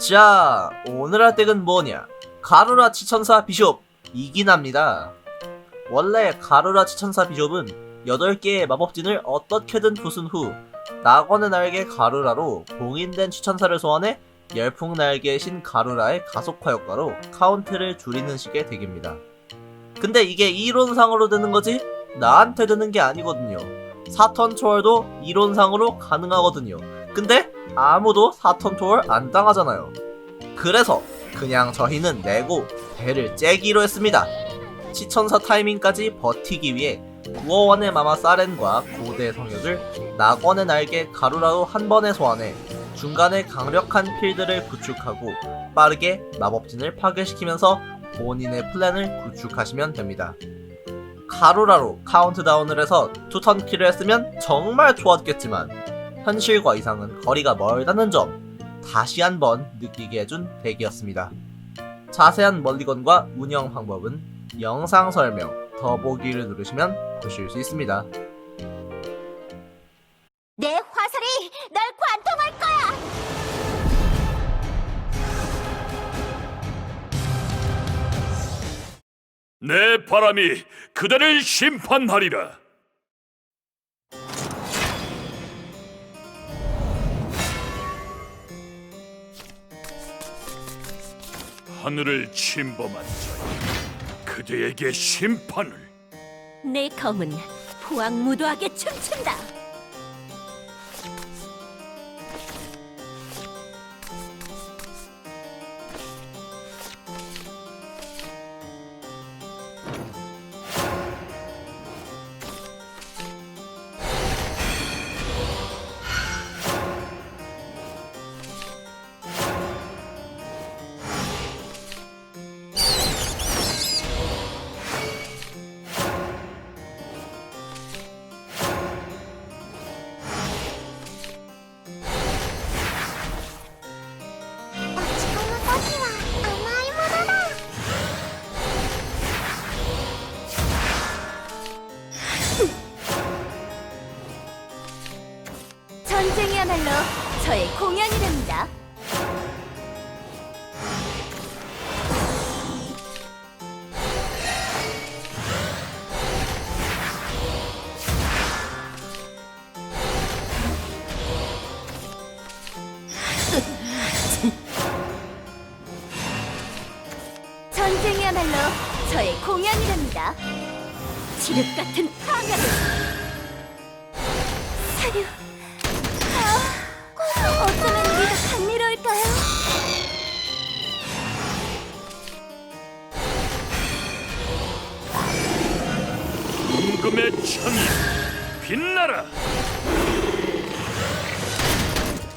자, 오늘 할 덱은 뭐냐? 가루라 치 천사 비숍 이기납니다. 원래 가루라 치 천사 비숍은 8개의 마법진을 어떻게든 부순 후 낙원의 날개 가루라로 봉인된 치천사를 소환해 열풍 날개의 신 가루라의 가속화 효과로 카운트를 줄이는 식의 덱입니다. 근데 이게 이론상으로 되는 거지 나한테 되는 게 아니거든요. 사턴 초월도 이론상으로 가능하거든요. 근데 아무도 사턴 초월 안 당하잖아요. 그래서 그냥 저희는 내고 배를 째기로 했습니다. 치천사 타이밍까지 버티기 위해 구어원의 마마 사렌과 고대 성역을 낙원의 날개 가루라로 한 번에 소환해 중간에 강력한 필드를 구축하고 빠르게 마법진을 파괴시키면서 본인의 플랜을 구축하시면 됩니다. 가루라로 카운트다운을 해서 투턴 킬을 했으면 정말 좋았겠지만 현실과 이상은 거리가 멀다는 점 다시 한번 느끼게 해준 덱이었습니다. 자세한 멀리건과 운영 방법은 영상 설명 더보기를 누르시면 보실 수 있습니다. 내 화살이 널 관통할 거야! 내 바람이 그대를 심판하리라. 하늘을 침범한 자, 그대에게 심판을. 내 검은 포악무도하게 춤춘다! 전쟁이야말로 저의 공연이 됩니다. 전쟁이야말로 저의 공연이 됩니다. 지륵 같은 파멸을 사류. 임금의 창이 빛나라.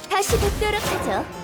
다시 뵙도록 하죠.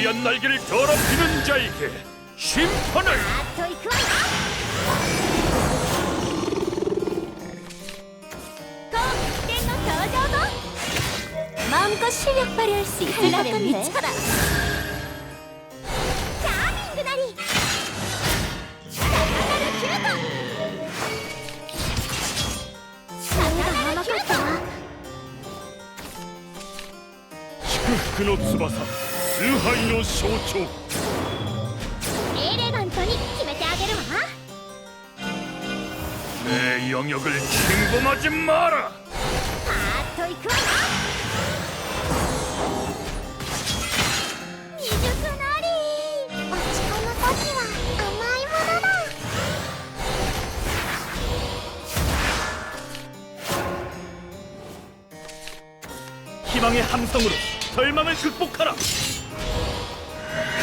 하얀 날개를 더럽히는 자에게 심판을. 아, 아! 마음껏 실력 발휘할 수 있을 것 같네. 미쳐라. 스노츠바사 崇拝の象徴エレガントに決めてあげるわ 내 영역을 침범하지 마라 パーッといくわよ未熟なり落ち込む時は甘いものだ 희망의 함성으로 절망을 극복하라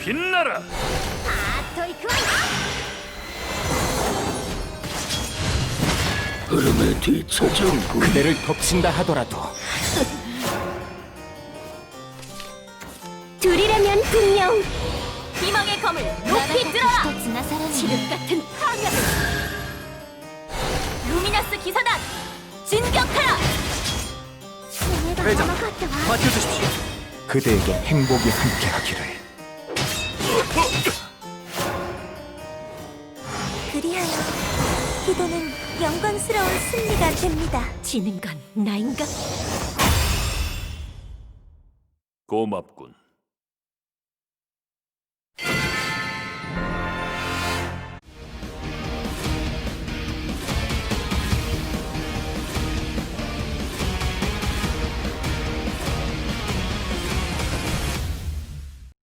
빛나라! 흐름에 뒤처져 그대를 덮친다 하더라도 둘이라면 분명 희망의 검을 높이 들어라! 지륵 같은 파멸을! 루미나스 기사단! 진격하라! 회장, 맡겨주십시오. 그대에게 행복이 함께하기를 그리하여 기도는 영광스러운 승리가 됩니다 지는 건 나인가? 고맙군